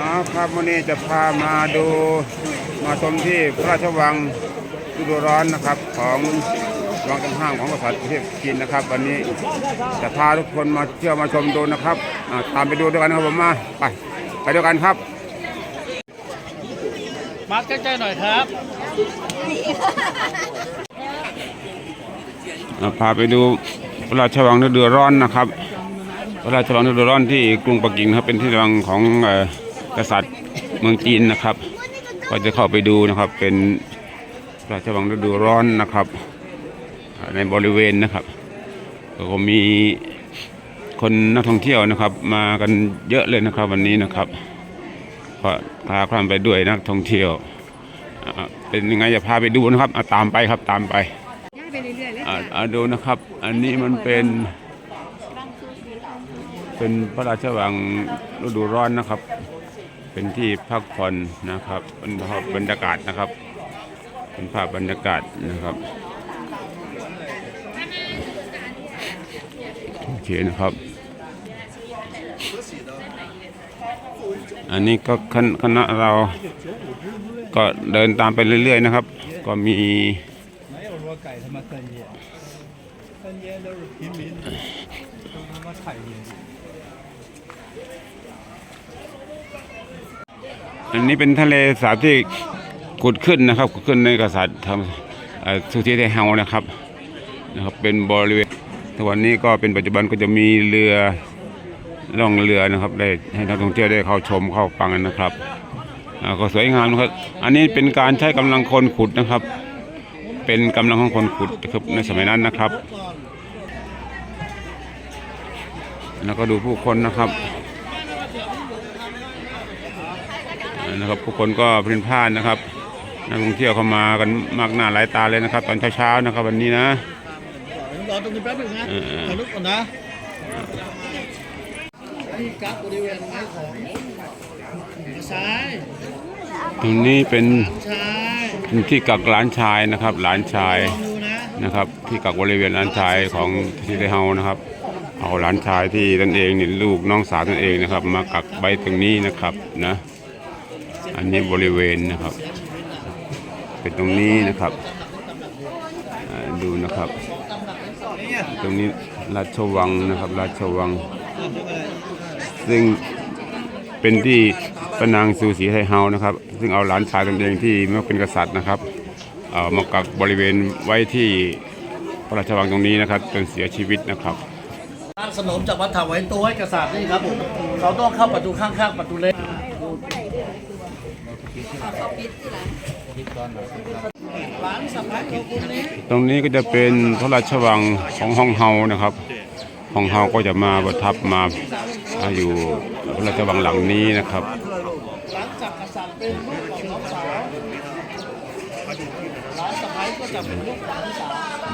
อ๋อครับวันนี้จะพามาดูมาชมที่พระราชวังฤดูร้อนนะครับของวังจำห้างของกษัตริย์ประเทศจีนนะครับ วันนี้จะพาทุกคนมาเที่ยวมาชมดูนะครับอ่าตามไปดูด้วยกันนะครับผมมาไปไปด้วยกันครับ มาร์คใกล้ๆหน่อยครับอ่าพาไปดูพระราชวังฤดูร้อนนะครับพระราชวังฤดูร้อนที่กรุงปักกิ่งนะครับเป็นที่วังของเอ่อ กษัตริย์เมืองจีนนะครับ ก็จะเข้าไปดูนะครับ เป็นพระราชวังฤดูร้อนนะครับอ่าในบริเวณนะครับก็มีคนนักท่องเที่ยวนะครับ มากันเยอะเลยนะครับวันนี้นะครับก็พาคลามไปด้วยนักท่องเที่ยวอ่าเป็นยังไงจะพาไปดูนะครับอะตามไปครับตามไปย้ายไปเรื่อยๆเลยอ่าค่ะอ่าดูนะครับ อันนี้มันเป็นเป็นพระราชวังฤดูร้อนนะครับ เป็นที่พักผ่อนนะครับเป็นภาพบรรยากาศนะครับ เป็นภาพบรรยากาศนะครับโอเคนะครับ อันนี้ก็คณะเราก็เดินตามไปเรื่อย ๆ นะครับ ก็มี อันนี้เป็นทะเลสาบที่ขุดขึ้นนะครับขุดขึ้นในกษัตริย์ทำเอ่อสุธีไทเฮานะครับนะครับ เป็นบริเวณทุกวันนี้ก็เป็นปัจจุบันก็จะมีเรือล่องเรือนะครับ ได้ให้นักท่องเที่ยวได้เข้าชมเข้าฟังนะครับอ่าก็สวยงามนะครับ อันนี้เป็นการใช้กำลังคนขุดนะครับ เป็นกำลังของคนขุดครับในสมัยนั้นนะครับ แล้วก็ดูผู้คนนะครับ นะครับผู้คนก็เพลินพล่านนะครับนักท่องเที่ยวเข้ามากันมากหน้าหลายตาเลยนะครับ ตอนเช้าๆนะครับวันนี้นะรอตรงนี้แป๊บนึงนะเออเออถ่ายรูปก่อนนะที่กักบริเวณไม้ของซ้ายตรงนี้เป็นซ้ายเป็นที่กักหลานชายนะครับ หลานชายลองดูนะนะครับ ที่กักบริเวณหลานชายของที่ได้เฮานะครับ เอาหลานชายที่ตนเองนี่ลูกน้องสาวตนเองนะครับ มากักไว้ตรงนี้นะครับนะ อันนี้บริเวณนะครับ เป็นตรงนี้นะครับดูนะครับ ตรงนี้ราชวังนะครับ ราชวัง ซึ่งเป็นที่พระนางซูสีไทเฮานะครับ ซึ่งเอาหลานชายตนเองที่เมื่อเป็นกษัตริย์นะครับเอ่อมากักบริเวณไว้ที่พระราชวังตรงนี้นะครับจนเสียชีวิตนะครับสร้างสนมจากวัดถาวายตัวให้กษัตริย์นี่ครับผมเขาต้องเข้าประตูข้างๆประตูเล็ก ตรงนี้ก็จะเป็นพระราชวังของห้องเฮานะครับห้องเฮาก็จะมาประทับมาอยู่พระราชวังหลังนี้นะครับ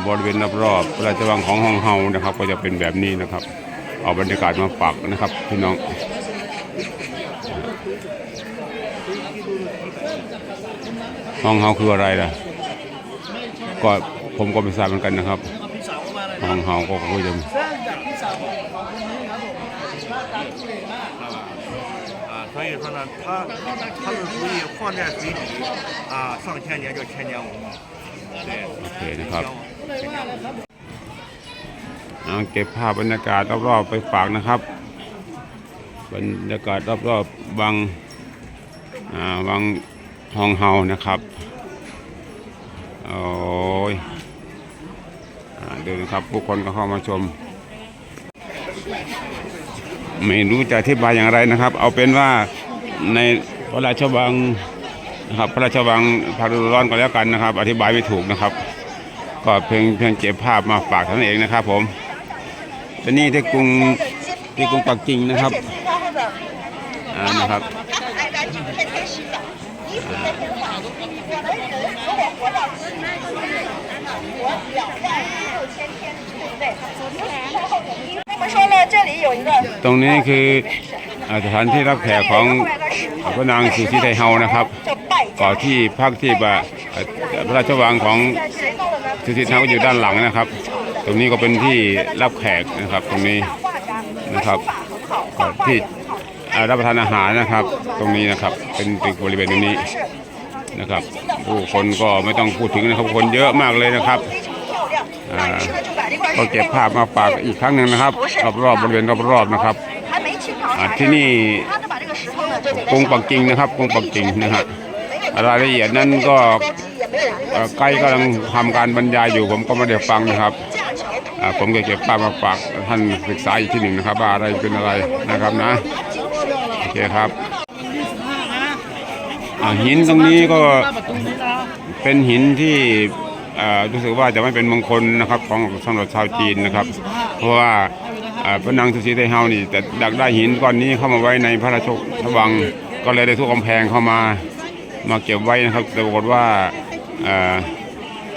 บริเวณรอบๆพระราชวังของห้องเฮานะครับ ก็จะเป็นแบบนี้นะครับ เอาบรรยากาศมาฝากนะครับพี่น้อง ห้องเฮาคืออะไรล่ะก็ผมก็ไม่ทราบเหมือนกันนะครับ เอาพี่สาวมาเลย ห้องเฮาก็คงจะ สร้างจากพี่สาวของของคนนี้ครับผมหน้าตาทุเรศมาก 啊，所以说呢，它它是属于放在水底啊，上千年叫千年文物。对， โอเคนะครับ ก็เลยว่านะครับ เอาเก็บภาพบรรยากาศรอบๆไปฝากนะครับ บรรยากาศรอบๆวังอ่าวัง ห้องเฮานะครับ โอ้ยอดูนะครับผู้คนก็เข้ามาชม ไม่รู้จะอธิบายอย่างไรนะครับ เอาเป็นว่าในพระราชวังนะครับพระราชวังพระฤดูร้อนก็แล้วกันนะครับ อธิบายไม่ถูกนะครับ ก็เพียงเพียงเก็บภาพมาฝากเท่านั้นเองนะครับ ผมต่นี่ที่กรุงที่กรุงปักกิ่งนะครับอ่านะครับ ตรงนี้คือสถานที่รับแขกของพระนางสุธิไทยเฮานะครับก่อที่ภาคที่บพระราชวังของสุธิไทยเฮาอยู่ด้านหลังนะครับ ตรงนี้ก็เป็นที่รับแขกนะครับตรงนี้นะครับที่ รับประทานอาหารนะครับ ตรงนี้นะครับ เป็นตึกบริเวณตรงนี้นะครับ ผู้คนก็ไม่ต้องพูดถึงนะครับคนเยอะมากเลยนะครับก็เก็บภาพมาฝากอีกครั้งหนึ่งนะครับรอบๆบริเวณรอบๆนะครับที่นี่กรุงปักกิ่งนะครับกรุงปักกิ่งนะฮะรายละเอียดนั้นก็ใกล้กำลังทำการบรรยายอยู่ผมก็มาเดี๋ยวฟังนะครับผมก็เก็บภาพมาฝากท่านศึกษาอีกที่หนึ่งนะครับว่าอะไรเป็นอะไรนะครับนะ เคครับหินตรงนี้ก็เป็นหินที่รู้สึกว่าจะไม่เป็นมงคลนะครับของสำหรับชาวจีนนะครับ เพราะว่าพระนางสุสีไทเฮานี่จะดักได้หินก้อนนี้เข้ามาไว้ในพระราชวังก็เลยได้ทุกกำแพงเข้ามามาเก็บไว้นะครับแต่ปรากฏว่า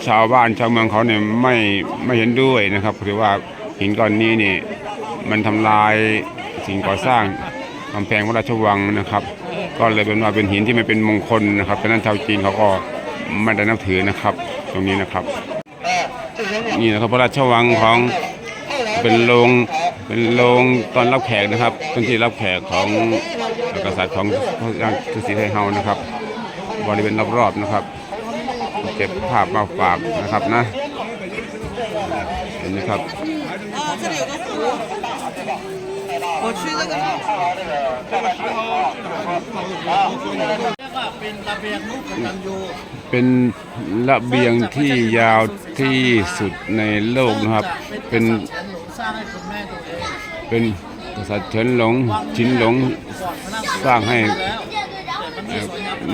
ชาวบ้านชาวเมืองเขาเนี่ยไม่ไม่เห็นด้วยนะครับถือว่าหินก้อนนี้นี่มันทำลายสิ่งก่อสร้าง กำแพงพระราชวังนะครับ ก็เลยเป็นว่าเป็นหินที่มันเป็นมงคลนะครับดังนั้นชาวจีนเขาก็ไม่ได้นับถือนะครับ ตรงนี้นะครับ นี่นะครับพระราชวังของเป็นโรงเป็นโรงตอนรับแขกนะครับตอนที่รับแขกของกษัตริย์ของพระราสีไทยเฮานะครับ บริเวณรอบๆนะครับ เก็บภาพมาฝากนะครับนะเห็นไหมครับ 我去那个。 เป็นระเบียงที่ยาวที่สุดในโลกนะครับ เป็นเป็นกษัตริย์เฉินหลงชินหลงสร้างให้เอ่อ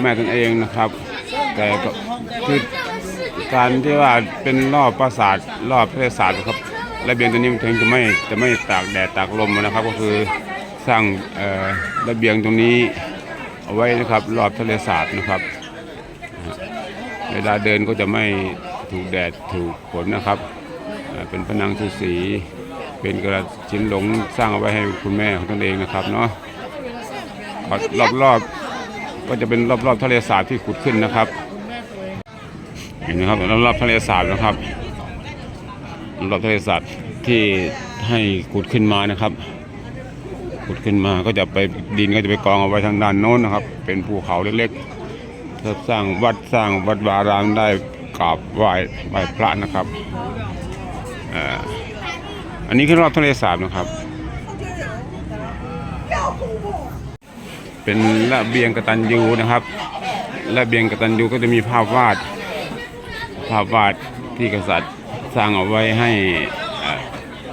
แม่ตนเองนะครับ แต่ก็คือการที่ว่าเป็นรอบปราสาทรอบพระศาสตร์ครับ ระเบียงตัวนี้มันถึงจะไม่จะไม่ตากแดดตากลมนะครับ ก็คือสร้างเอ่อระเบียงตรงนี้เอาไว้นะครับรอบทะเลสาบนะครับ เวลาเดินก็จะไม่ถูกแดดถูกฝนนะครับ เป็นพนางทุสีเป็นกระชิ้นหลงสร้างเอาไว้ให้คุณแม่ของตนเองนะครับเนาะรอบรอบก็จะเป็นรอบรอบทะเลสาบที่ขุดขึ้นนะครับเห็นไหมครับรอบรอบทะเลสาบนะครับ รอบทะเลสาบที่ให้ขุดขึ้นมานะครับ ขุดขึ้นมาก็จะไปดินก็จะไปกองเอาไว้ทางด้านโน้นนะครับ เป็นภูเขาเล็กๆเพื่อสร้างวัดสร้างวัดวารามได้กราบไหว้ไหว้พระนะครับอันนี้คือรอบทะเลสาบนะครับ เป็นระเบียงกตัญญูนะครับระเบียงกตัญญูก็จะมีภาพวาดภาพวาดที่กษัตริย์ สร้างเอาไว้ให้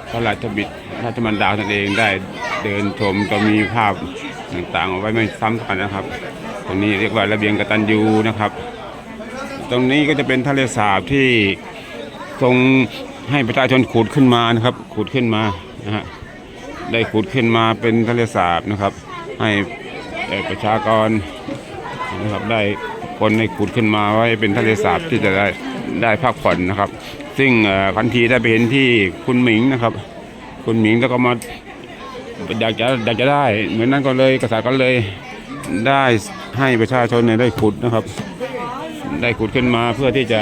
พระราชบิดราชมันดาตนเองได้เดินชมก็มีภาพต่างๆเอาไว้ไม่ซ้ำกันนะครับ ตรงนี้เรียกว่าระเบียงกตัญญูนะครับ ตรงนี้ก็จะเป็นทะเลสาบที่ทรงให้ประชาชนขุดขึ้นมานะครับ ขุดขึ้นมานะฮะได้ขุดขึ้นมาเป็นทะเลสาบนะครับ ให้เอ่อประชากรนะครับได้คนให้ขุดขึ้นมาไว้เป็นทะเลสาบที่จะได้ได้พักผ่อนนะครับ ซึ่งทันทีได้ไปเห็นที่คุณหมิงนะครับ คุณหมิงแล้วก็มาอยากจะอยากจะได้ เหมือนนั้นก็เลยกษัตริย์ก็เลยได้ให้ประชาชนเนี่ยได้ขุดนะครับ ได้ขุดขึ้นมาเพื่อที่จะ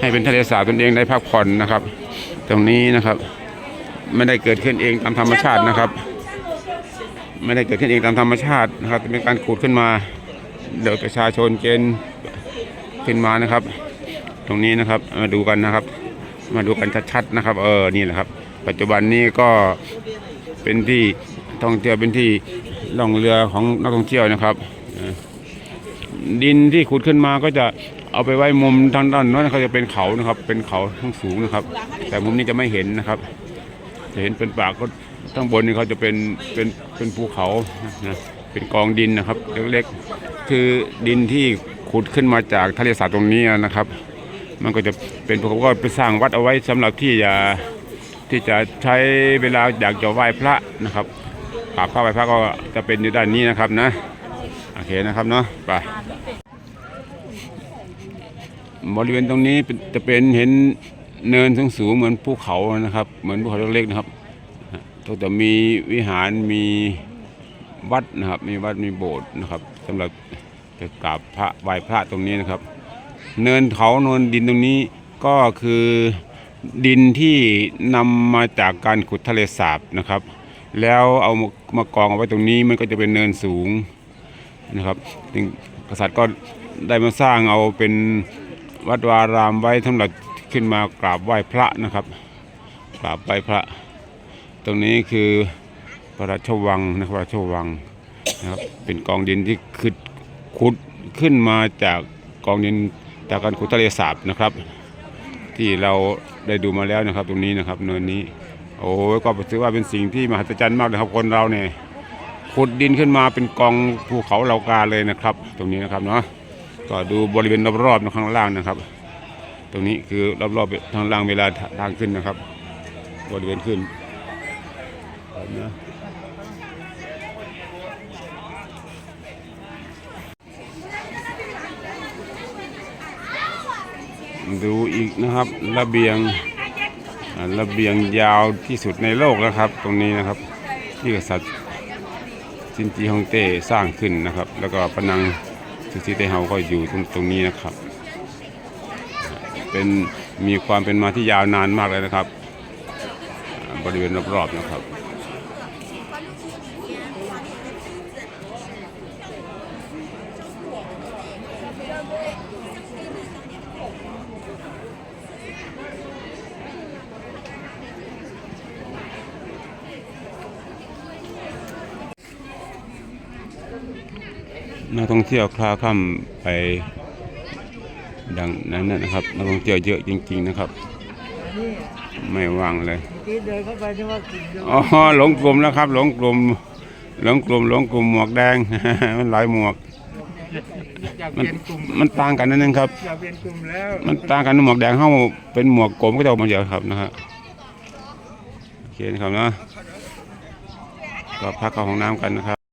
ให้เป็นทะเลสาบตนเองได้พักผ่อนนะครับ ตรงนี้นะครับ ไม่ได้เกิดขึ้นเองตามธรรมชาตินะครับ ไม่ได้เกิดขึ้นเองตามธรรมชาตินะครับเป็นการขุดขึ้นมาโดยประชาชนเกณฑ์ขึ้นมานะครับ ตรงนี้นะครับมาดูกันนะครับ มาดูกันชัดๆนะครับ เออนี่แหละครับ ปัจจุบันนี้ก็เป็นที่ท่องเที่ยวเป็นที่ล่องเรือของนักท่องเที่ยวนะครับดินที่ขุดขึ้นมาก็จะเอาไปไว้มุมทางด้านโน้นเขาจะเป็นเขานะครับ เป็นเขาทั้งสูงนะครับ แต่มุมนี้จะไม่เห็นนะครับ จะเห็นเป็นป่ากก็ข้งบนนี่เขาจะเป็นเป็นเป็นภูเขานะเป็นกองดินนะครับ เล็กๆคือดินที่ขุดขึ้นมาจากทะเลสาบตรงนี้นะครับ มันก็จะเป็นภูเขาก็ไปสร้างวัดเอาไว้สำหรับที่จะที่จะใช้เวลาอยากจะไหว้พระนะครับกราบพระไหว้พระก็จะเป็นอยู่ด้านนี้นะครับนะโอเคนะครับเนาะไปบริเวณตรงนี้จะเป็นเห็นเนินสูงสูงเหมือนภูเขานะครับ เหมือนภูเขาเล็กๆนะครับก็จะมีวิหารมีวัดนะครับ มีวัดมีโบสถ์นะครับสำหรับจะกราบพระไหว้พระตรงนี้นะครับ เนินเขาเนินดินตรงนี้ก็คือดินที่นำมาจากการขุดทะเลสาบนะครับ แล้วเอามากองเอาไว้ตรงนี้มันก็จะเป็นเนินสูงนะครับจึงกษัตริย์ก็ได้มาสร้างเอาเป็นวัดวารามไว้สำหรับขึ้นมากราบไหว้พระนะครับกราบไหว้พระ ตรงนี้คือพระราชวังนะครับพระราชวังนะครับเป็นกองดินที่ขุดขุดขึ้นมาจากกองดิน จากการขุดทะเลสาบนะครับ ที่เราได้ดูมาแล้วนะครับ ตรงนี้นะครับเนินนี้ โอ้ก็ถือว่าเป็นสิ่งที่มหัศจรรย์มากเลยครับคนเราเนี่ยขุดดินขึ้นมาเป็นกองภูเขาเหล่ากาเลยนะครับ ตรงนี้นะครับเนาะก็ดูบริเวณรอบๆนะข้างล่างนะครับ ตรงนี้คือรอบๆทางล่างเวลาทางขึ้นนะครับ บริเวณขึ้นนะ ดูอีกนะครับ ระเบียงระเบียงยาวที่สุดในโลกแล้วครับ ตรงนี้นะครับ ที่กษัตริย์ซินจีฮองเต้สร้างขึ้นนะครับ แล้วก็พนังซิซิเตเฮาก็อยู่ตรงตรงนี้นะครับ เป็นมีความเป็นมาที่ยาวนานมากเลยนะครับ บริเวณรอบๆนะครับ นักท่องเที่ยวคลาค่ำไปดังนั้นนะครับนักท่องเที่ยวเยอะจริง ๆนะครับ ไม่ว่างเลยที่เดินเข้าไปที่ว่ากลุ่มเดียวอ๋อหลงกลุ่มแล้วครับ หลงกลุ่มหลงกลุ่มหลงกลุ่มหมวกแดง มันหลายหมวก อยากเปมันลี่ยนกลุ่มมันต่างกันนิดนึงครับ อยากเปลี่ยนกลุ่มแล้วมันต่างกันหมวกแดงเข้าเป็นหมวกกลมก็จะออกมาเดียวครับนะฮะโอเคนะครับนะก็พักเข้าห้องน้ำกันนะครับ